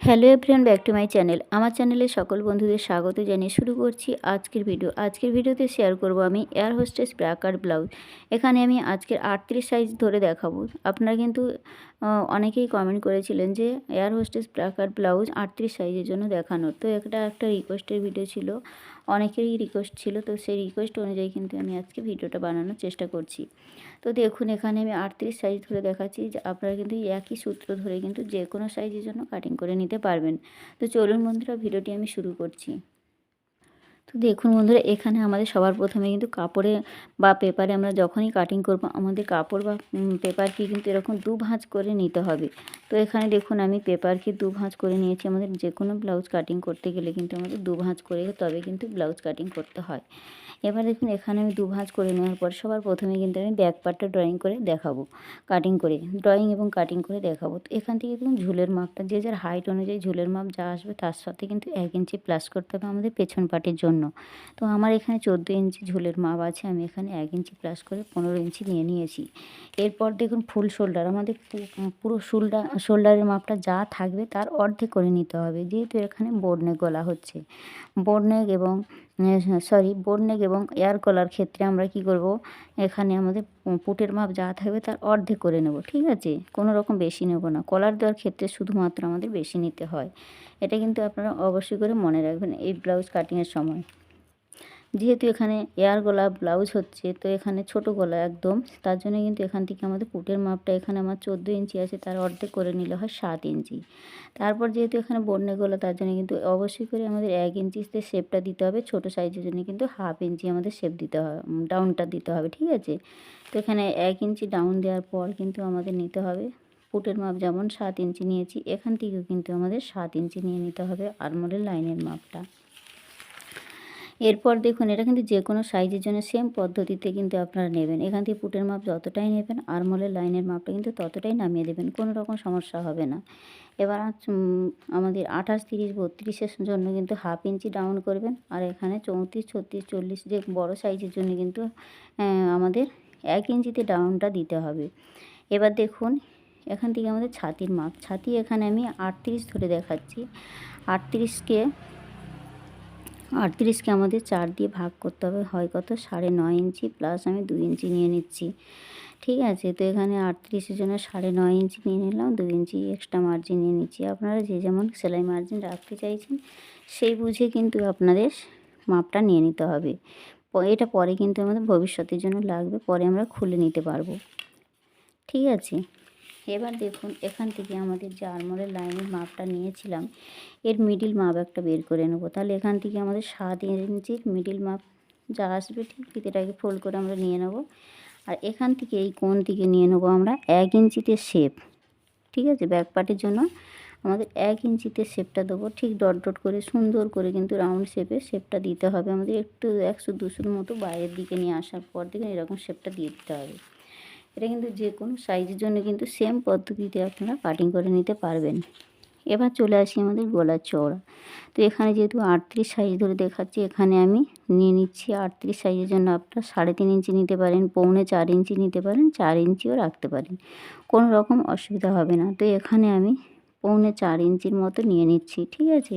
Hello everyone back to my channel আমার চ্যানেলে সকল বন্ধুদের স্বাগত জানিয়ে শুরু করছি আজকের ভিডিও আজকের ভিডিওতে শেয়ার করব আমি এয়ার হোস্টেস ব্র্যাকার ব্লাউজ এখানে আমি আজকের আটত্রিশ সাইজ ধরে দেখাবো। আপনারা কিন্তু অনেকেই কমেন্ট করেছিলেন যে এয়ার হোস্টেস ব্র্যাকার ব্লাউজ আটত্রিশ সাইজের জন্য দেখানোর তো একটা একটা রিকোয়েস্টের ভিডিও ছিল, অনেকেরই রিকোয়েস্ট ছিল, তো সেই রিকোয়েস্ট অনুযায়ী কিন্তু আমি আজকে ভিডিওটা বানানোর চেষ্টা করছি। তো দেখুন, এখানে আমি আটত্রিশ সাইজ ধরে দেখাচ্ছি আপনারা কিন্তু একই সূত্র ধরে কিন্তু যে কোনো সাইজের জন্য কাটিং করে নিতে পারবেন। তো চলুন বন্ধুরা ভিডিওটি আমি শুরু করছি। তো দেখুন বন্ধুরা, এখানে আমাদের সবার প্রথমে কিন্তু কাপড়ে বা পেপারে আমরা যখনই কাটিং করব, আমাদের কাপড় বা পেপারকে কিন্তু এরকম দু ভাঁজ করে নিতে হবে। তো এখানে দেখুন আমি পেপারকে দু ভাঁজ করে নিয়েছি, আমাদের যে কোনো ব্লাউজ কাটিং করতে গেলে কিন্তু আমাদের দু ভাঁজ করে, তবে কিন্তু ব্লাউজ কাটিং করতে হয়। এবার দেখুন, এখানে আমি দু ভাঁজ করে নেওয়ার পর সবার প্রথমে কিন্তু আমি ব্যাক পার্টটা ড্রয়িং করে দেখাবো কাটিং করে ড্রয়িং এবং কাটিং করে দেখাবো। তো এখান থেকে দেখুন ঝুলের মাপটা, যে যার হাইট অনুযায়ী ঝুলের মাপ যা আসবে, তার সাথে কিন্তু এক ইঞ্চি প্লাস করতে হবে আমাদের পেছন পাটের জন্য। তো আমার এখানে চোদ্দ ইঞ্চি ঝোলের মাপ আছে, আমি এখানে এক ইঞ্চি প্লাস করে পনেরো ইঞ্চি নিয়ে নিয়েছি। এরপর দেখুন ফুল শোল্ডার, আমাদের পুরো শোল্ডার শোল্ডারের মাপটা যা থাকবে তার অর্ধেক করে নিতে হবে, যেহেতু এখানে বোর্ড গলা হচ্ছে। বোর্ড এবং সরি বোর্ড নেক এবং এয়ার কলার ক্ষেত্রে আমরা কি করব? এখানে আমাদের পুটের মাপ যা থাকবে তার অর্ধেক করে নেব, ঠিক আছে? কোনো রকম বেশি নেব না। কলার দেওয়ার ক্ষেত্রে শুধুমাত্র আমাদের বেশি নিতে হয়। এটা কিন্তু আপনারা অবশ্যই করে মনে রাখবেন এই ব্লাউজ কাটিংয়ের সময়। যেহেতু এখানে এয়ার গলা ব্লাউজ হচ্ছে, তো এখানে ছোট গলা একদম। তার জন্য কিন্তু এখান থেকে আমাদের পুটের মাপটা এখানে আমার চোদ্দ ইঞ্চি আছে, তার অর্ধেক করে নিলে হয় সাত ইঞ্চি। তারপর যেহেতু এখানে বন্যে গলা, তার জন্য কিন্তু অবশ্যই করে আমাদের এক ইঞ্চিতে শেপটা দিতে হবে। ছোট সাইজের জন্য কিন্তু হাফ ইঞ্চি আমাদের শেপ দিতে হবে ডাউনটা দিতে হবে, ঠিক আছে? তো এখানে এক ইঞ্চি ডাউন দেওয়ার পর কিন্তু আমাদের নিতে হবে পুটের মাপ যেমন সাত ইঞ্চি নিয়েছি, এখান থেকেও কিন্তু আমাদের সাত ইঞ্চি নিয়ে নিতে হবে আরমোলের লাইনের মাপটা। এরপর দেখুন, এটা কিন্তু যে কোনো সাইজের জন্য সেম পদ্ধতিতে কিন্তু আপনারা নেবেন। এখান থেকে পুটের মাপ যতটাই নেবেন, আরমোলের লাইনের মাপটা কিন্তু ততটাই নামিয়ে দেবেন, কোনো রকম সমস্যা হবে না। এবার আমাদের আঠাশ, তিরিশ, বত্রিশের জন্য কিন্তু হাফ ইঞ্চি ডাউন করবেন, আর এখানে চৌত্রিশ, ছত্রিশ, চল্লিশ যে বড় সাইজের জন্য কিন্তু আমাদের এক ইঞ্চিতে ডাউনটা দিতে হবে। এবার দেখুন, এখান থেকে আমাদের ছাতির মাপ, ছাতি এখানে আমি আটত্রিশ ধরে দেখাচ্ছি। আটত্রিশকে আটত্রিশকে আমাদের চার দিয়ে ভাগ করতে হবে। হয় কত? সাড়ে নয় ইঞ্চি প্লাস আমি দুই ইঞ্চি নিয়ে নিচ্ছি। ঠিক আছে? তো এখানে আটত্রিশের জন্য সাড়ে নয় ইঞ্চি নিয়ে নিলাম, দুই ইঞ্চি এক্সট্রা মার্জিন নিয়ে নিচ্ছি। আপনারা যে যেমন সেলাই মার্জিন রাখতে চাইছেন, সেই বুঝে কিন্তু আপনাদের মাপটা নিয়ে নিতে হবে। এটা পরে কিন্তু আমাদের ভবিষ্যতের জন্য লাগবে, পরে আমরা খুলে নিতে পারব। ঠিক আছে? এবার দেখুন, এখান থেকে আমাদের যে আরমোলের লাইনের মাপটা নিয়েছিলাম, এর মিডিল মাপ একটা বের করে নেব। তাহলে এখান থেকে আমাদের সাত ইঞ্চির মিডিল মাপ যা আসবে, ঠিক ফিতেটাকে ফোল্ড করে আমরা নিয়ে নেব। আর এখান থেকে এই কোন থেকে নিয়ে নেব আমরা এক ইঞ্চিতে শেপ ঠিক আছে? ব্যাক পার্টের জন্য আমাদের এক ইঞ্চিতে শেপটা দেবো। ঠিক ডট ডট করে সুন্দর করে কিন্তু রাউন্ড শেপে শেপটা দিতে হবে। আমাদের একটু একশো দুশোর মতো বাইরের দিকে নিয়ে আসার পর থেকে এরকম শেপটা দিয়ে দিতে হবে। এটা কিন্তু যে কোনো সাইজের জন্য কিন্তু সেম পদ্ধতিতে আপনারা কাটিং করে নিতে পারবেন। এবার চলে আসি আমাদের গলার চওড়া। তো এখানে যেহেতু আটত্রিশ সাইজ ধরে দেখাচ্ছি, এখানে আমি নিয়ে নিচ্ছি আটত্রিশ সাইজের জন্য আপনারা সাড়ে তিন ইঞ্চি নিতে পারেন, পৌনে চার ইঞ্চি নিতে পারেন, চার ইঞ্চিও রাখতে পারেন। কোনো রকম অসুবিধা হবে না। তো এখানে আমি পৌনে চার ইঞ্চির মতো নিয়ে নিচ্ছি, ঠিক আছে?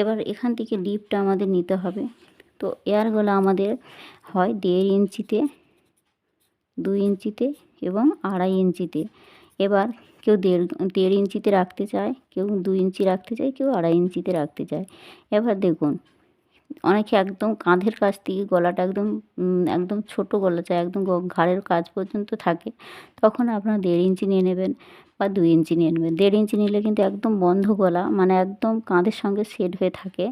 এবার এখান থেকে লিপটা আমাদের নিতে হবে। তো এয়ার গলা আমাদের হয় দেড় ইঞ্চিতে দুই ইঞ্চিতে এবং আড়াই ইঞ্চিতে। এবার কেউ দেড় দেড় ইঞ্চিতে রাখতে চায়, কেউ দুই ইঞ্চি রাখতে চায়, কেউ আড়াই ইঞ্চিতে রাখতে চায়। এবার দেখুন, অনেকে একদম কাঁধের কাছ থেকে গলাটা একদম একদম ছোট গলা চায়, একদম ঘাড়ের কাজ পর্যন্ত থাকে, তখন আপনারা দেড় ইঞ্চি নিয়ে নেবেন বা দুই ইঞ্চি নিয়ে নেবেন। দেড় ইঞ্চি নিলে কিন্তু একদম বন্ধ গলা মানে একদম কাঁধের সঙ্গে সেট হয়ে থাকে।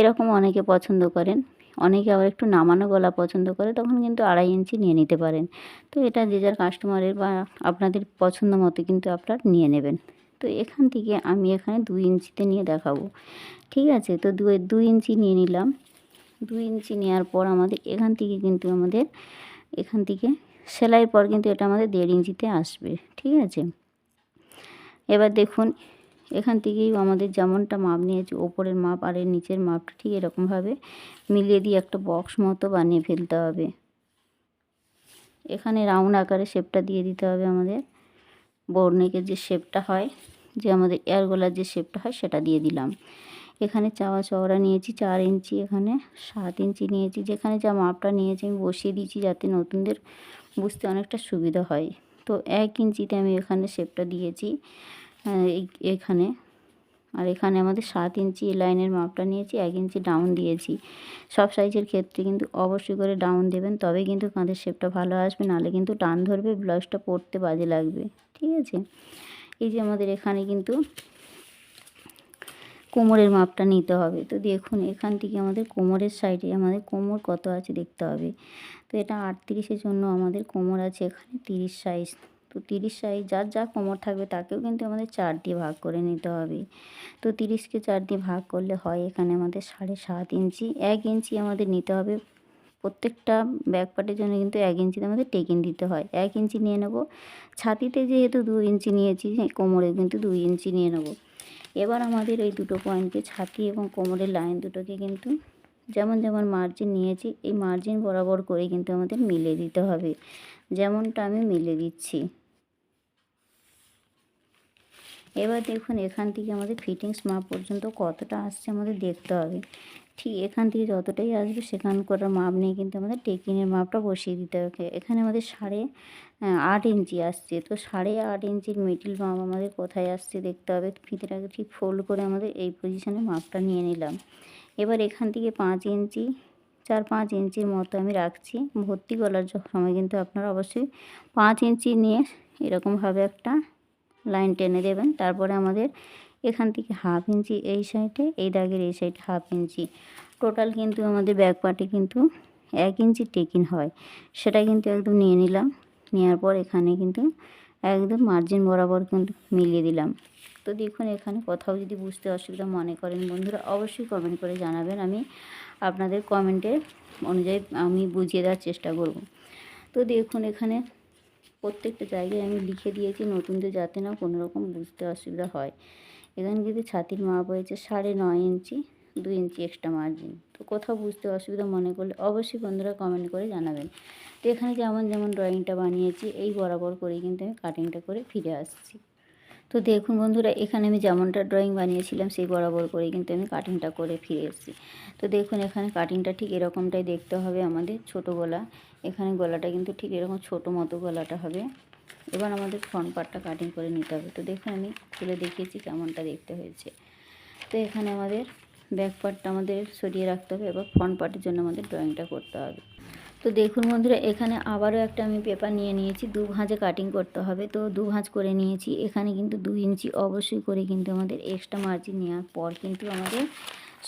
এরকম অনেকে পছন্দ করেন। অনেকে আবার একটু নামানো গলা পছন্দ করে, তখন কিন্তু আড়াই ইঞ্চি নিয়ে নিতে পারেন। তো এটা যে যার কাস্টমারের বা আপনাদের পছন্দ মতো কিন্তু আপনারা নিয়ে নেবেন। তো এখান থেকে আমি এখানে দুই ইঞ্চিতে নিয়ে দেখাবো। ঠিক আছে? তো দুই দুই ইঞ্চি নিয়ে নিলাম। দুই ইঞ্চি নেওয়ার পর আমাদের এখান থেকে কিন্তু আমাদের, এখান থেকে সেলাইয়ের পর কিন্তু এটা আমাদের দেড় ইঞ্চিতে আসবে। ঠিক আছে? এবার দেখুন এখান থেকেই আমাদের যেমনটা মাপ নিয়েছি, ওপরের মাপ আর এর নিচের মাপটা ঠিক এরকমভাবে মিলিয়ে দিয়ে একটা বক্স মতো বানিয়ে ফেলতে হবে। এখানে রাউন্ড আকারে শেপটা দিয়ে দিতে হবে আমাদের। বোর্নেকের যে শেপটা হয়, যে আমাদের এয়ার গলার যে শেপটা হয়, সেটা দিয়ে দিলাম। এখানে চাওয়া চওড়া নিয়েছি চার ইঞ্চি, এখানে সাত ইঞ্চি নিয়েছি। যেখানে যা মাপটা নিয়েছি আমি বসিয়ে দিয়েছি যাতে নতুনদের বুঝতে অনেকটা সুবিধা হয়। তো এক ইঞ্চিতে আমি এখানে শেপটা দিয়েছি। এখানে। আর এখানে আমাদের সাত ইঞ্চি লাইনের মাপটা নিয়েছি, এক ইঞ্চি ডাউন দিয়েছি। সব সাইজের ক্ষেত্রে কিন্তু অবশ্যই করে ডাউন দেবেন তবে কিন্তু কাঁধের শেপটা ভালো আসবে, নাহলে কিন্তু টান ধরবে, ব্লাউজটা পরতে বাজে লাগবে, ঠিক আছে? এই যে আমাদের এখানে কিন্তু কোমরের মাপটা নিতে হবে। তো দেখুন, এখান থেকে আমাদের কোমরের সাইডে আমাদের কোমর কত আছে দেখতে হবে। তো এটা আটত্রিশের জন্য আমাদের কোমর আছে এখানে তিরিশ সাইজ তো তিরিশ সাইজ যার যা কোমর থাকবে তাকেও কিন্তু আমাদের চার দিয়ে ভাগ করে নিতে হবে। তো তিরিশকে চার দিয়ে ভাগ করলে হয় এখানে আমাদের সাড়ে সাত ইঞ্চি। এক ইঞ্চি আমাদের নিতে হবে। প্রত্যেকটা ব্যাক পার্টের জন্য কিন্তু এক ইঞ্চিতে আমাদের টেকিন দিতে হয়। এক ইঞ্চি নিয়ে নেব। ছাতিতে যেহেতু দু ইঞ্চি নিয়েছি কোমরে কিন্তু দুই ইঞ্চি নিয়ে নেব। এবার আমাদের এই দুটো পয়েন্টকে ছাতি এবং কোমরের লাইন দুটোকে কিন্তু যেমন যেমন মার্জিন নিয়েছি, এই মার্জিন বরাবর করে কিন্তু আমাদের মিলে দিতে হবে। যেমনটা আমি মিলে দিচ্ছি। এবার দেখুন, এখান থেকে আমাদের ফিটিংস মাপ পর্যন্ত কতটা আসছে আমাদের দেখতে হবে। ঠিক এখান থেকে যতটাই আসবে, সেখান করার মাপ নিয়ে কিন্তু আমাদের টেকিনের মাপটা বসিয়ে দিতে হবে। এখানে আমাদের সাড়ে আট ইঞ্চি আসছে। তো সাড়ে আট ইঞ্চির মিডিল মাপ আমাদের কোথায় আসছে দেখতে হবে। ফিতেটাকে ঠিক ফোল্ড করে আমাদের এই পজিশানে মাপটা নিয়ে নিলাম। এবার এখান থেকে পাঁচ ইঞ্চি চার পাঁচ ইঞ্চির মতো আমি রাখছি। ভর্তি গলার সময় কিন্তু আপনারা অবশ্যই পাঁচ ইঞ্চি নিয়ে এরকমভাবে একটা লাইন টেনে দেবেন। তারপরে আমাদের এখান থেকে হাফ ইঞ্চি এই সাইডে, এই দাগের এই সাইডে হাফ ইঞ্চি। টোটাল কিন্তু আমাদের ব্যাক পার্টে কিন্তু এক ইঞ্চি টেকিন হয়। সেটা কিন্তু একদম নিয়ে নিলাম। নেওয়ার পর এখানে কিন্তু একদম মার্জিন বরাবর কিন্তু মিলিয়ে দিলাম। তো দেখুন, এখানে কোথাও যদি বুঝতে অসুবিধা মনে করেন বন্ধুরা, অবশ্যই কমেন্ট করে জানাবেন। আমি আপনাদের কমেন্টের অনুযায়ী আমি বুঝিয়ে দেওয়ার চেষ্টা করব। তো দেখুন, এখানে প্রত্যেকটা জায়গায় আমি লিখে দিয়েছি, নতুনদের যাতে না কোনো রকম বুঝতে অসুবিধা হয়। এখানে কিন্তু ছাতির মাপ হয়েছে সাড়ে নয় ইঞ্চি দু ইঞ্চি এক্সট্রা মার্জিন তো কোথাও বুঝতে অসুবিধা মনে করলে অবশ্যই বন্ধুরা কমেন্ট করে জানাবেন। তো এখানে যেমন যেমন ড্রয়িংটা বানিয়েছি, এই বরাবর করেই কিন্তু আমি কাটিংটা করে ফিরে আসছি। তো দেখুন বন্ধুরা, এখানে আমি যেমনটা ড্রয়িং বানিয়েছিলাম, সেই বরাবর করে কিন্তু আমি কাটিংটা করে ফিরে এসেছি। তো দেখুন, এখানে কাটিংটা ঠিক এরকমটাই দেখতে হবে আমাদের ছোট গলা। এখানে গলাটা কিন্তু ঠিক এরকম ছোট মতো গলাটা হবে। এবার আমাদের ফ্রন্ট পার্টটা কাটিং করে নিতে হবে। তো দেখুন, আমি খুলে দেখিয়েছি কেমনটা দেখতে হয়েছে। তো এখানে আমাদের ব্যাক পার্টটা আমাদের সরিয়ে রাখতে হবে। এবার ফ্রন্ট পার্টের জন্য আমাদের ড্রয়িংটা করতে হবে। তো দেখুন বন্ধুরা, এখানে আবারও একটা আমি পেপার নিয়ে নিয়েছি। দু ভাঁজে কাটিং করতে হবে। তো দু ভাঁজ করে নিয়েছি। এখানে কিন্তু দু ইঞ্চি অবশ্যই করে কিন্তু আমাদের এক্সট্রা মার্জিন নেওয়ার পর কিন্তু আমাদের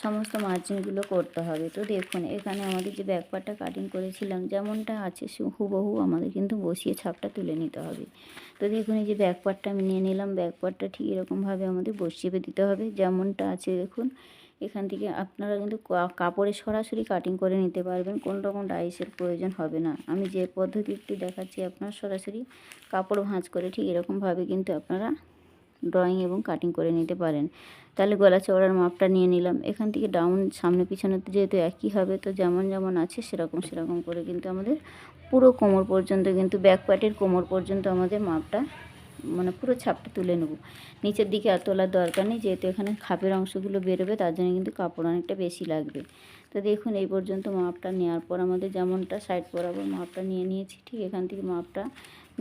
সমস্ত মার্জিনগুলো করতে হবে। তো দেখুন, এখানে আমাদের যে ব্যাকপারটা কাটিং করেছিলাম, যেমনটা আছে হুবহু আমাদের কিন্তু বসিয়ে ছাপটা তুলে নিতে হবে। তো দেখুন, এই যে ব্যাকপারটা আমি নিয়ে নিলাম। ব্যাকপারটা ঠিক এরকমভাবে আমাদের বসিয়ে দিতে হবে। যেমনটা আছে, দেখুন এখান থেকে আপনারা কিন্তু কাপড়ে সরাসরি কাটিং করে নিতে পারবেন, কোনো রকম ডাইসের প্রয়োজন হবে না। আমি যে পদ্ধতিটি দেখাচ্ছি আপনার সরাসরি কাপড় ভাঁজ করে ঠিক এরকমভাবে কিন্তু আপনারা ড্রয়িং এবং কাটিং করে নিতে পারেন। তাহলে গলা চওড়ার মাপটা নিয়ে নিলাম। এখান থেকে ডাউন সামনে পিছনে যেহেতু একই হবে, তো যেমন যেমন আছে সেরকম সেরকম করে কিন্তু আমাদের পুরো কোমর পর্যন্ত কিন্তু ব্যাক পার্টের কোমর পর্যন্ত আমাদের মাপটা মানে পুরো ছাপটা তুলে নেব। নিচের দিকে আর তোলার দরকার নেই, যেহেতু এখানে খাপের অংশগুলো বেরোবে, তার জন্য কিন্তু কাপড় অনেকটা বেশি লাগবে। তো দেখুন, এই পর্যন্ত মাপটা নেওয়ার পর আমাদের যেমনটা সাইড বরাবর মাপটা নিয়ে নিয়েছি, ঠিক এখান থেকে মাপটা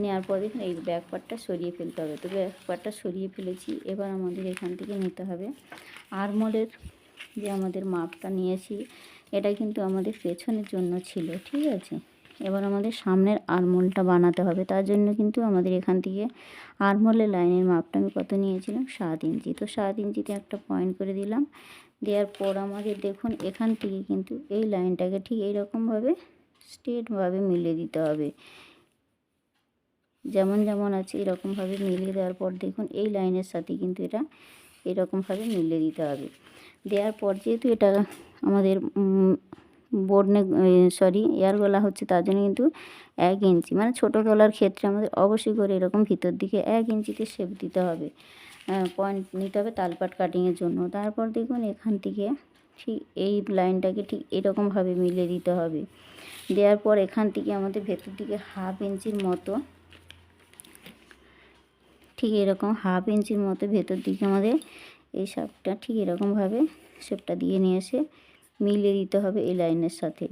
নেওয়ার পর দেখুন, এই ব্যাক পার্টটা সরিয়ে ফেলতে হবে। তো ব্যাক পার্টটা সরিয়ে ফেলেছি, এবার আমাদের এখান থেকে নিতে হবে আরমোলের যে আমাদের মাপটা নিয়েছি, এটা কিন্তু আমাদের পেছনের জন্য ছিল, ঠিক আছে? এবার আমাদের সামনের আরমোলটা বানাতে হবে। তার জন্য কিন্তু আমাদের এখান থেকে আরমোলের লাইনের মাপটা আমি কত নিয়েছিলাম? সাত ইঞ্চি। তো সাত ইঞ্চিতে একটা পয়েন্ট করে দিলাম। দেওয়ার পর আমাদের দেখুন, এখান থেকে কিন্তু এই লাইনটাকে ঠিক এইরকমভাবে স্ট্রেটভাবে মিলিয়ে দিতে হবে। যেমন যেমন আছে এরকমভাবে মিলিয়ে দেওয়ার পর দেখুন, এই লাইনের সাথে কিন্তু এটা এরকমভাবে মিলিয়ে দিতে হবে। দেওয়ার পর যেহেতু এটা আমাদের বোর্ড নে সরি এয়ার গলা হচ্ছে তার জন্য কিন্তু এক ইঞ্চি। মানে ছোটো গলার ক্ষেত্রে আমাদের অবশ্যই করে এরকম ভিতর দিকে এক ইঞ্চিতে শেপ দিতে হবে। পয়েন্ট নিতে হবে তালপাট কাটিংয়ের জন্য। তারপর দেখুন এখান থেকে ঠিক এই লাইনটাকে ঠিক এরকমভাবে মিলিয়ে দিতে হবে। দেওয়ার পর এখান থেকে আমাদের ভেতর দিকে হাফ ইঞ্চির মতো ঠিক এরকম হাফ ইঞ্চির মতো ভেতর দিকে আমাদের এই শেপটা ঠিক এরকমভাবে শেপটা দিয়ে নিয়ে এসে মিলিয়ে দিতে হবে এই লাইনের সাথে।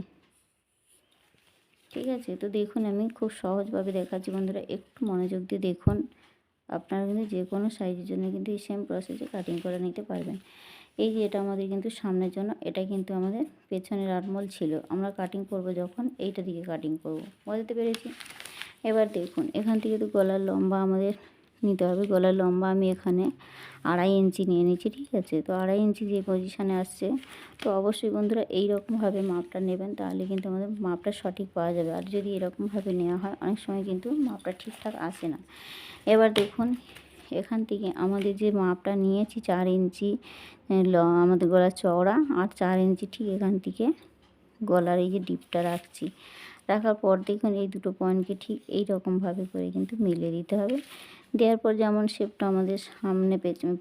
ঠিক আছে? তো দেখুন, আমি খুব সহজভাবে দেখাচ্ছি বন্ধুরা। একটু মনোযোগ দিয়ে দেখুন। আপনারা কিন্তু যে কোনো সাইজের জন্য কিন্তু এই সেম প্রসেসে কাটিং করে নিতে পারবেন। এই যে এটা আমাদের কিন্তু সামনের জন্য, এটা কিন্তু আমাদের পেছনের আটমল ছিল। আমরা কাটিং করব যখন, এইটা দিকে কাটিং করব। বুঝতে পেরেছি এবার দেখুন, এখান থেকে তো গলার লম্বা আমাদের নিতে হবে, গলার লম্বা আমি এখানে আড়াই ইঞ্চি নিয়ে নিচ্ছি ঠিক আছে? তো আড়াই ইঞ্চি যে পজিশানে আসছে, তো অবশ্যই বন্ধুরা এই রকমভাবে মাপটা নেবেন, তাহলে কিন্তু আমাদের মাপটা সঠিক পাওয়া যাবে। আর যদি এরকমভাবে নেওয়া হয়, অনেক সময় কিন্তু মাপটা ঠিকঠাক আসে না। এবার দেখুন, এখান থেকে আমাদের যে মাপটা নিয়েছি, চার ইঞ্চি আমাদের গলার চওড়া আর চার ইঞ্চি ঠিক এখান থেকে গলার এই যে ডিপটা রাখছি। রাখার পর দেখুন, এই দুটো পয়েন্টকে ঠিক এই রকমভাবে করে কিন্তু মিলিয়ে দিতে হবে। দেওয়ার পর যেমন শেপটা আমাদের সামনে পেছনে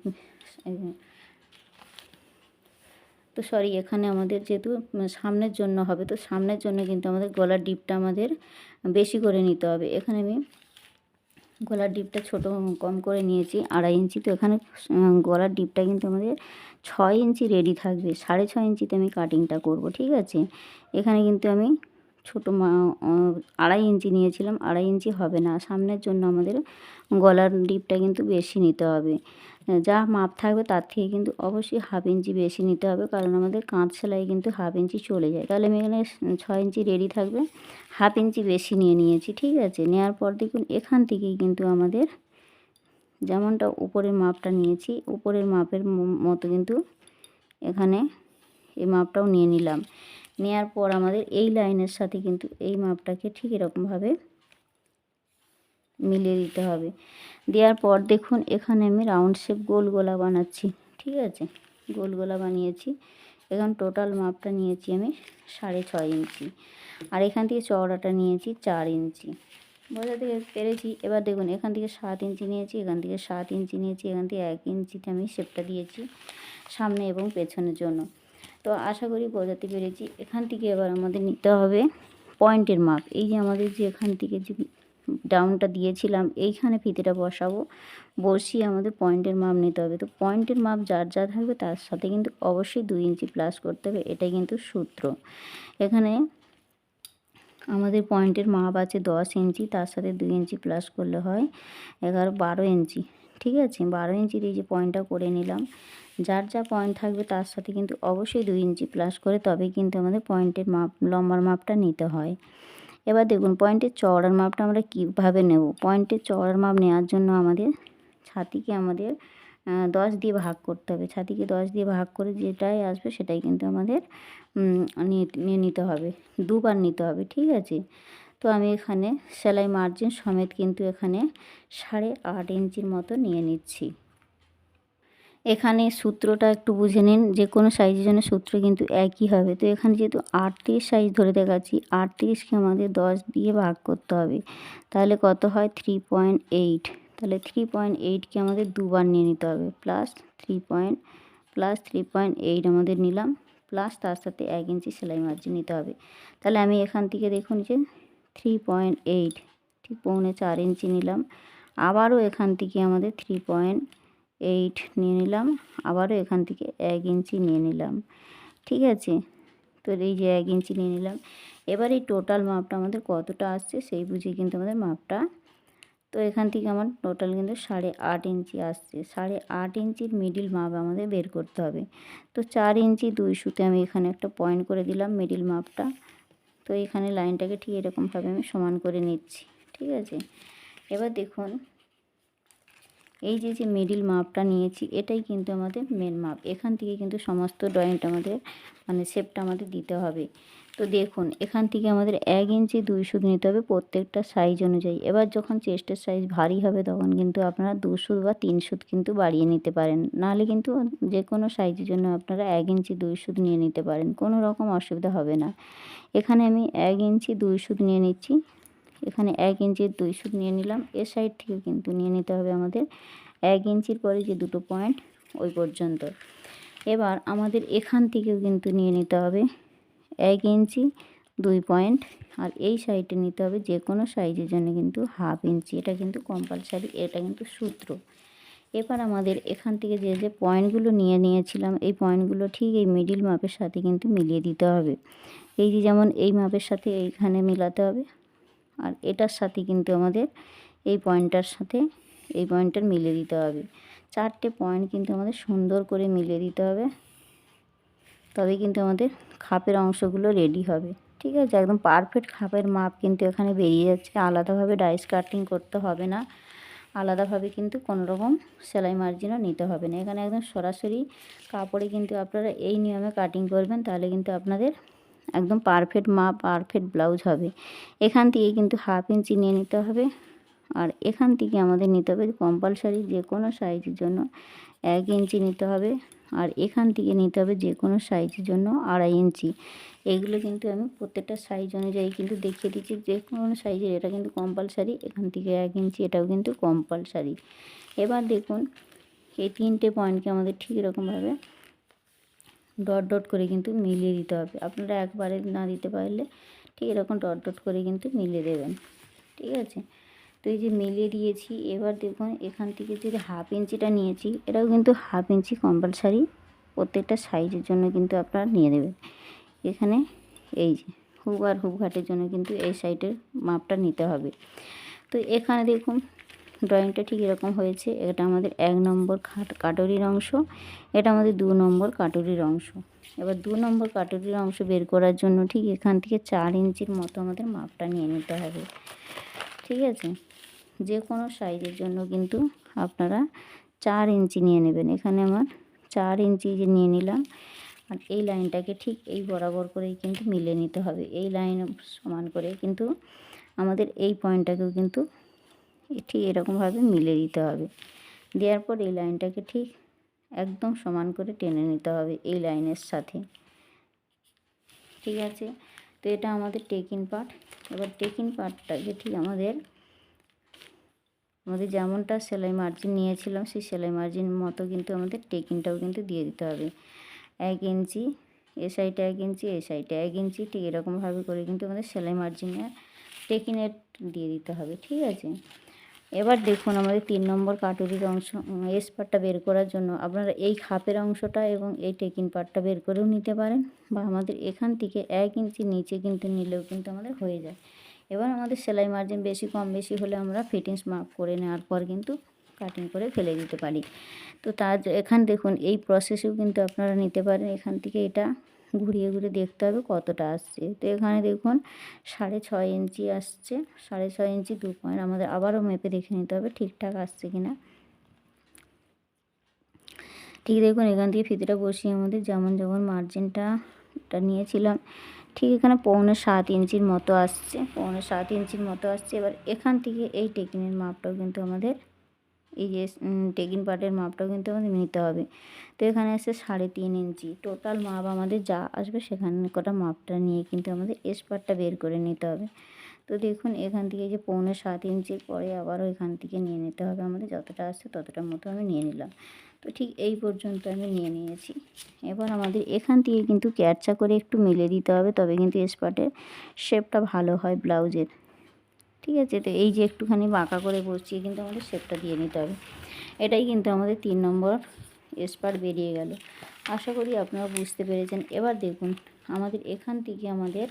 তো সরি এখানে আমাদের যেহেতু সামনের জন্য হবে, তো সামনের জন্য কিন্তু আমাদের গলার ডিপটা আমাদের বেশি করে নিতে হবে। এখানে আমি গলার ডিপটা ছোট কম করে নিয়েছি, আড়াই ইঞ্চি। তো এখানে গলার ডিপটা কিন্তু আমাদের ছয় ইঞ্চি রেডি থাকবে, সাড়ে ছয় ইঞ্চিতে আমি কাটিংটা করব, ঠিক আছে? এখানে কিন্তু আমি ছোটো আড়াই ইঞ্চি নিয়েছিলাম, আড়াই ইঞ্চি হবে না। সামনের জন্য আমাদের গলার ডিপটা কিন্তু বেশি নিতে হবে। যা মাপ থাকবে তার থেকে কিন্তু অবশ্যই হাফ ইঞ্চি বেশি নিতে হবে, কারণ আমাদের কাঁচ সেলাই কিন্তু হাফ ইঞ্চি চলে যায়। তাহলে আমি এখানে ছয় ইঞ্চি রেডি থাকবে। হাফ ইঞ্চি বেশি নিয়ে নিয়েছি, ঠিক আছে? নেওয়ার পর দেখুন, এখান থেকেই কিন্তু আমাদের যেমনটা উপরের মাপটা নিয়েছি, উপরের মাপের মতো কিন্তু এখানে এই মাপটাও নিয়ে নিলাম। নেওয়ার পর আমাদের এই লাইনের সাথে কিন্তু এই মাপটাকে ঠিক এরকমভাবে মিলিয়ে দিতে হবে। দেওয়ার পর দেখুন, এখানে আমি রাউন্ড শেপ গোল গোলা বানাচ্ছি, ঠিক আছে? গোল গোলা বানিয়েছি। এখন টোটাল মাপটা নিয়েছি আমি সাড়ে ছয় ইঞ্চি। আর এখান থেকে চওড়াটা নিয়েছি চার ইঞ্চি। বোঝাতে পেরেছি? এবার দেখুন, এখান থেকে সাত ইঞ্চি নিয়েছি, এখান থেকে সাত ইঞ্চি নিয়েছি, এখান থেকে এক ইঞ্চিতে আমি শেপটা দিয়েছি সামনে এবং পেছনের জন্য। তো আশা করি বোঝাতে পেরেছি। এখান থেকে এবার আমাদের নিতে হবে পয়েন্টের মাপ। এই যে আমাদের যে এখান থেকে যে ডাউনটা দিয়েছিলাম, এইখানে ফিতেটা বসাবো। বসিয়ে আমাদের পয়েন্টের মাপ নিতে হবে। তো পয়েন্টের মাপ যার যা থাকবে তার সাথে কিন্তু অবশ্যই দুই ইঞ্চি প্লাস করতে হবে। এটাই কিন্তু সূত্র। এখানে আমাদের পয়েন্টের মাপ আছে দশ ইঞ্চি, তার সাথে দুই ইঞ্চি প্লাস করলে হয় এগারো, বারো ইঞ্চি। ঠিক আছে? বারো ইঞ্চির এই যে পয়েন্টটা করে নিলাম। যার যা পয়েন্ট থাকবে তার সাথে কিন্তু অবশ্যই দুই ইঞ্চি প্লাস করে তবে কিন্তু আমাদের পয়েন্টের মাপ, লম্বার মাপটা নিতে হয়। এবার দেখুন পয়েন্টের চওড়ার মাপটা আমরা কীভাবে নেব? পয়েন্টের চওড়ার মাপ নেওয়ার জন্য আমাদের ছাতিকে আমাদের দশ দিয়ে ভাগ করতে হবে। ছাতিকে দশ দিয়ে ভাগ করে যেটাই আসবে সেটাই কিন্তু আমাদের নিয়ে নিতে হবে। দুবার নিতে হবে, ঠিক আছে? তো আমি এখানে সেলাই মার্জিন সমেত কিন্তু এখানে সাড়ে আট ইঞ্চির মতো নিয়ে নিচ্ছি। এখানে সূত্রটা একটু বুঝে নিন, যে কোনো সাইজের জন্য সূত্র কিন্তু একই হবে। তো এখানে যেহেতু আটত্রিশ সাইজ ধরে দেখাচ্ছি আটত্রিশকে আমাদের দশ দিয়ে ভাগ করতে হবে। তাহলে কত হয়? থ্রি পয়েন্ট এইট তাহলে থ্রি পয়েন্ট এইটকে আমাদের দুবার নিয়ে নিতে হবে। Plus three point plus three point eight আমাদের নিলাম। প্লাস তার সাথে এক ইঞ্চি সেলাই মার্জিন নিতে হবে। তাহলে আমি এখান থেকে দেখুন যে থ্রি পয়েন্ট এইট ঠিক পৌনে চার ইঞ্চি নিলাম। আবারও এখান থেকে আমাদের থ্রি পয়েন্ট এইট নিয়ে নিলাম। আবারও এখান থেকে এক ইঞ্চি নিয়ে নিলাম। ঠিক আছে? তো এই যে এক ইঞ্চি নিয়ে নিলাম। এবার এই টোটাল মাপটা আমাদের কতটা আসছে সেই বুঝে কিন্তু আমাদের মাপটা। তো এখান থেকে আমার টোটাল কিন্তু সাড়ে আট ইঞ্চি আসছে। সাড়ে আট ইঞ্চির মিডিল মাপ আমাদের বের করতে হবে। তো চার ইঞ্চি দুই সুতে আমি এখানে একটা পয়েন্ট করে দিলাম মিডিল মাপটা। তো এখানে লাইনটাকে ঠিক এরকমভাবে আমি সমান করে নিচ্ছি, ঠিক আছে? এবার দেখুন, এই যে যে মিডিল মাপটা নিয়েছি, এটাই কিন্তু আমাদের মেন মাপ। এখান থেকে কিন্তু সমস্ত ড্রয়িংটা আমাদের মানে শেপটা আমাদের দিতে হবে। তো দেখুন, এখান থেকে আমাদের এক ইঞ্চি দুই সুদ নিতে হবে প্রত্যেকটা সাইজ অনুযায়ী। এবার যখন চেস্টের সাইজ ভারী হবে তখন কিন্তু আপনারা দু সুদ বা তিন সুদ কিন্তু বাড়িয়ে নিতে পারেন। নাহলে কিন্তু যে কোনো সাইজের জন্য আপনারা এক ইঞ্চি দুই সুদ নিয়ে নিতে পারেন, কোনো রকম অসুবিধা হবে না। এখানে আমি এক ইঞ্চি দুই সুদ নিয়ে নিচ্ছি। এখানে এক ইঞ্চির দুই সুত নিয়ে নিলাম। এ সাইড থেকে কিন্তু নিয়ে নিতে হবে আমাদের এক ইঞ্চির পরে যে দুটো পয়েন্ট ওই পর্যন্ত। এবার আমাদের এখান থেকেও কিন্তু নিয়ে নিতে হবে। এক ইঞ্চি, দুই পয়েন্ট। আর এই সাইডে নিতে হবে যে কোনো সাইজের জন্য কিন্তু হাফ ইঞ্চি। এটা কিন্তু কম্পালসারি এটা কিন্তু সূত্র। এবার আমাদের এখান থেকে যে যে পয়েন্টগুলো নিয়ে নিয়েছিলাম, এই পয়েন্টগুলো ঠিক এই মিডিল মাপের সাথে কিন্তু মিলিয়ে দিতে হবে। এই যে যেমন এই মাপের সাথে এইখানে মিলাতে হবে। আর এটার সাথে কিন্তু আমাদের এই পয়েন্টটার সাথে, এই পয়েন্টটার মিলিয়ে দিতে হবে। চারটে পয়েন্ট কিন্তু আমাদের সুন্দর করে মিলিয়ে দিতে হবে। তবে কিন্তু আমাদের খাপের অংশগুলো রেডি হবে। ঠিক আছে? একদম পারফেক্ট খাপের মাপ কিন্তু এখানে বেরিয়ে যাচ্ছে। আলাদাভাবে ডাইস কাটিং করতে হবে না। আলাদাভাবে কিন্তু কোনো রকম সেলাই মার্জিনও নিতে হবে না। এখানে একদম সরাসরি কাপড়ে কিন্তু আপনারা এই নিয়মে কাটিং করবেন, তাহলে কিন্তু আপনাদের একদম পারফেক্ট মাপ পারফেক্ট ব্লাউজ হবে। এখান থেকে কিন্তু হাফ ইঞ্চি নিয়ে নিতে হবে। আর এখান থেকে আমাদের নিতে হবে কম্পালসারি যে কোনো সাইজের জন্য এক ইঞ্চি নিতে হবে। আর এখান থেকে নিতে হবে যে কোনো সাইজের জন্য আড়াই ইঞ্চি। এগুলো কিন্তু আমি প্রত্যেকটা সাইজ অনুযায়ী কিন্তু দেখিয়ে দিচ্ছি। যে কোনো সাইজের এটা কিন্তু কম্পালসারি এখান থেকে এক ইঞ্চি, এটাও কিন্তু কম্পালসারি এবার দেখুন, এই তিনটে পয়েন্টকে আমাদের ঠিক এরকমভাবে ডট ডট করে কিন্তু মিলিয়ে দিতে হবে। আপনারা একবারে না দিতে পারলে ঠিক এরকম ডট ডট করে কিন্তু মিলিয়ে দেবেন। ঠিক আছে? তো এই যে মিলিয়ে দিয়েছি, এবার দেখুন এখান থেকে যদি হাফ ইঞ্চিটা নিয়েছি, এটাও কিন্তু হাফ ইঞ্চি কম্পালসারি প্রত্যেকটা সাইজের জন্য কিন্তু আপনারা নিয়ে দেবেন এখানে এই যে হুক আর হুক ঘাটের জন্য কিন্তু এই সাইডের মাপটা নিতে হবে। তো এখানে দেখুন ড্রয়িংটা ঠিক এরকম হয়েছে। এটা আমাদের এক নম্বর খাট কাটরির অংশ, এটা আমাদের দু নম্বর কাটরির অংশ। এবার দু নম্বর কাটরির অংশ বের করার জন্য ঠিক এখান থেকে চার ইঞ্চির মতো আমাদের মাপটা নিয়ে নিতে হবে। ঠিক আছে? যে কোনো সাইজের জন্য কিন্তু আপনারা চার ইঞ্চি নিয়ে নেবেন। এখানে আমার চার ইঞ্চি যে নিয়ে নিলাম, আর এই লাইনটাকে ঠিক এই বরাবর করেই কিন্তু মিলে নিতে হবে। এই লাইন সমান করে কিন্তু আমাদের এই পয়েন্টটাকেও কিন্তু ঠিক এরকমভাবে মিলে দিতে হবে। দেওয়ার পর এই লাইনটাকে ঠিক একদম সমান করে টেনে নিতে হবে এই লাইনের সাথে। ঠিক আছে? তো এটা আমাদের টেকিন পার্ট এবার টেকিন পার্টটাকে ঠিক আমাদের আমাদের যেমনটা সেলাই মার্জিন নিয়েছিলাম, সেই সেলাই মার্জিন মতো কিন্তু আমাদের টেকিনটাও কিন্তু দিয়ে দিতে হবে। এক ইঞ্চি, এ সাইডে এক ইঞ্চি, এ সাইডে এক ইঞ্চি, ঠিক এরকমভাবে করে কিন্তু আমাদের সেলাই মার্জিনে টেকিনের দিয়ে দিতে হবে, ঠিক আছে? এবার দেখুন আমাদের তিন নম্বর কাটুরির অংশ এস পার্টটা বের করার জন্য আপনারা এই খাপের অংশটা এবং এই টেকিন পার্টটা বের করেও নিতে পারেন বা আমাদের এখান থেকে এক ইঞ্চি নিচে কিন্তু নিলেও কিন্তু আমাদের হয়ে যায়। এবার আমাদের সেলাই মার্জিন বেশি, কম বেশি হলে আমরা ফিটিংস মাপ করে নেওয়ার পর কিন্তু কাটিং করে ফেলে দিতে পারি। তো তার এখান দেখুন, এই প্রসেসেও কিন্তু আপনারা নিতে পারেন। এখান থেকে এটা ঘুরিয়ে ঘুরে দেখতে হবে কতটা আসছে। তো এখানে দেখুন, সাড়ে ছয় ইঞ্চি আসছে। সাড়ে ছয় ইঞ্চি দু পয়েন্ট আমাদের আবারও মেপে দেখে নিতে হবে ঠিকঠাক আসছে কি না ঠিক দেখুন, এখান থেকে ফিতেটা বসিয়ে আমাদের যেমন যেমন মার্জিনটা নিয়েছিলাম। ঠিক এখানে পৌনে সাত ইঞ্চির মতো আসছে। পৌনে সাত ইঞ্চির মতো আসছে। এবার এখান থেকে এই টেকিনের মাপটাও কিন্তু আমাদের, এই যে টেকিন পার্টের মাপটাও কিন্তু আমাদের নিতে হবে। তো এখানে আসছে সাড়ে তিন ইঞ্চি। টোটাল মাপ আমাদের যা আসবে সেখানে কটা মাপটা নিয়ে কিন্তু আমাদের এস পার্টটা বের করে নিতে হবে। তো দেখুন, এখান থেকে যে পৌনে সাত ইঞ্চির পরে আবারও এখান থেকে নিয়ে নিতে হবে আমাদের। যতটা আসছে ততটার মতো আমি নিয়ে নিলাম। তো ঠিক এই পর্যন্ত আমি নিয়ে নিয়েছি। এবার আমাদের এখান থেকে কিন্তু ক্যারচা করে একটু মিলে দিতে হবে, তবে কিন্তু স্পটের শেপটা ভালো হয় ব্লাউজের। ঠিক আছে? তো এই যে একটুখানি বাঁকা করে বসিয়ে কিন্তু আমাদের শেপটা দিয়ে নিতে হবে। এটাই কিন্তু আমাদের তিন নম্বর স্পার্ট বেরিয়ে গেল। আশা করি আপনারা বুঝতে পেরেছেন। এবার দেখুন, আমাদের এখান থেকে আমাদের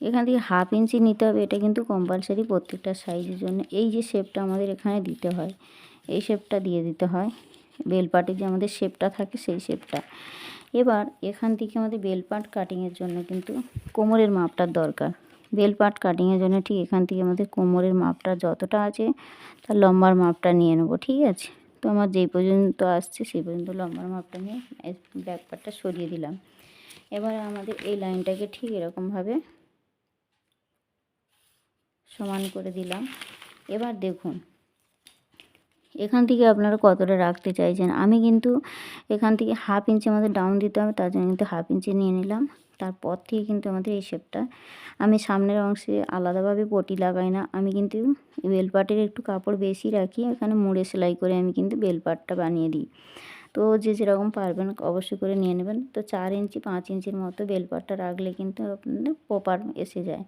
এখান থেকে হাফ ইঞ্চি নিতে হবে, এটা কিন্তু কম্পালসারি প্রত্যেকটা সাইজের জন্য। এই যে শেপটা আমাদের এখানে দিতে হয়, এই শেপটা দিয়ে দিতে হয়। বেলপাটে যে আমাদের শেপটা থাকে, সেই শেপটা এবার এখান থেকে আমাদের বেলপাট কাটিংয়ের জন্য কিন্তু কোমরের মাপটার দরকার। বেলপাট কাটিংয়ের জন্য ঠিক এখান থেকে আমাদের কোমরের মাপটা যতটা আছে, তার লম্বার মাপটা নিয়ে নেব, ঠিক আছে? তো আমার যেই পর্যন্ত আসছে, সেই পর্যন্ত লম্বার মাপটা নিয়ে ব্যাক পার্টটা সরিয়ে দিলাম। এবার আমাদের এই লাইনটাকে ঠিক এরকমভাবে সমান করে দিলাম। এবার দেখুন, এখান থেকে আপনারা কতটা রাখতে চাইছেন? আমি কিন্তু এখান থেকে হাফ ইঞ্চি আমাদের ডাউন দিতে হবে, তার জন্য কিন্তু হাফ ইঞ্চি নিয়ে নিলাম। তারপর থেকে কিন্তু আমাদের এই শেপটা আমি সামনের অংশে আলাদাভাবে পটি লাগাই না। আমি কিন্তু বেলপাটের একটু কাপড় বেশি রাখি, এখানে মুড়ে সেলাই করে আমি কিন্তু বেলপাটটা বানিয়ে দিই। তো যে যেরকম পারবেন অবশ্যই করে নিয়ে নেবেন। তো চার ইঞ্চি, পাঁচ ইঞ্চির মতো বেলপাটটা রাখলে কিন্তু আপনাদের প্রপার এসে যায়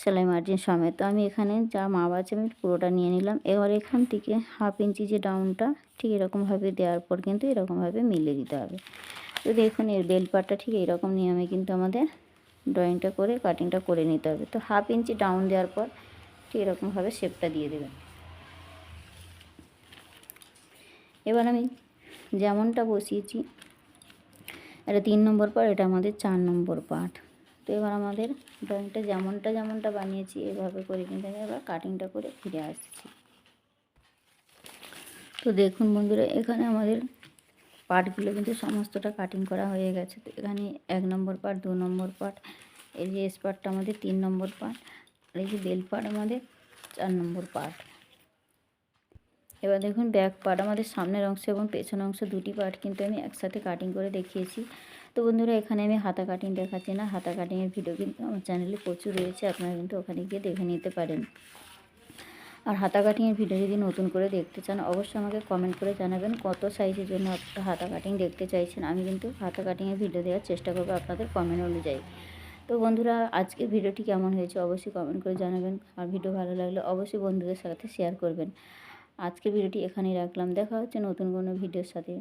সেলাই মার্জিন সমেত। তো আমি এখানে যা মাপ আছে আমি পুরোটা নিয়ে নিলাম। এবার এখান থেকে হাফ ইঞ্চি যে ডাউনটা ঠিক এরকমভাবে দেওয়ার পর কিন্তু এরকমভাবে মিলিয়ে দিতে হবে। তো দেখুন, এর বেলপাটটা ঠিক এইরকম নিয়মে কিন্তু আমাদের ড্রয়িংটা করে কাটিংটা করে নিতে হবে। তো হাফ ইঞ্চি ডাউন দেওয়ার পর ঠিক এরকমভাবে শেপটা দিয়ে দেবেন। এবার আমি যেমনটা বসিয়েছি, এটা তিন নম্বর পার্ট এটা আমাদের চার নম্বর পার্ট তো এবার আমাদের ড্রয়িংটা যেমনটা যেমনটা বানিয়েছি, এভাবে করে কিন্তু আমি এবার কাটিংটা করে ফিরে আসছি। তো দেখুন বন্ধুরা, এখানে আমাদের পার্টগুলো কিন্তু সমস্তটা কাটিং করা হয়ে গেছে। তো এখানে এক নম্বর পার্ট দু নম্বর পার্ট এই যে এস পার্টটা আমাদের তিন নম্বর পার্ট আর এই যে বেল পার্ট আমাদের চার নম্বর পার্ট এবার দেখুন ব্যাক পার্ট আমাদের সামনের অংশ এবং পেছনের অংশ দুটি পার্ট কিন্তু আমি একসাথে কাটিং করে দেখিয়েছি। তো বন্ধুরা, এখানে আমি হাতা কাটিং দেখাচ্ছি না, হাতা কাটিংয়ের ভিডিও কিন্তু আমার চ্যানেলে প্রচুর রয়েছে, আপনারা কিন্তু ওখানে গিয়ে দেখে নিতে পারেন। আর হাতা কাটিংয়ের ভিডিও যদি নতুন করে দেখতে চান, অবশ্যই আমাকে কমেন্ট করে জানাবেন কত সাইজের জন্য আপনারা হাতা কাটিং দেখতে চাইছেন। আমি কিন্তু হাতা কাটিংয়ের ভিডিও দেওয়ার চেষ্টা করব আপনাদের কমেন্ট অনুযায়ী। তো বন্ধুরা, আজকের ভিডিওটি কেমন হয়েছে অবশ্যই কমেন্ট করে জানাবেন। আর ভিডিও ভালো লাগলে অবশ্যই বন্ধুদের সাথে শেয়ার করবেন। আজকের ভিডিওটি এখানেই রাখলাম। দেখা হচ্ছে নতুন কোনো ভিডিওর সাথে।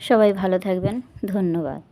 সবাই ভালো থাকবেন। ধন্যবাদ।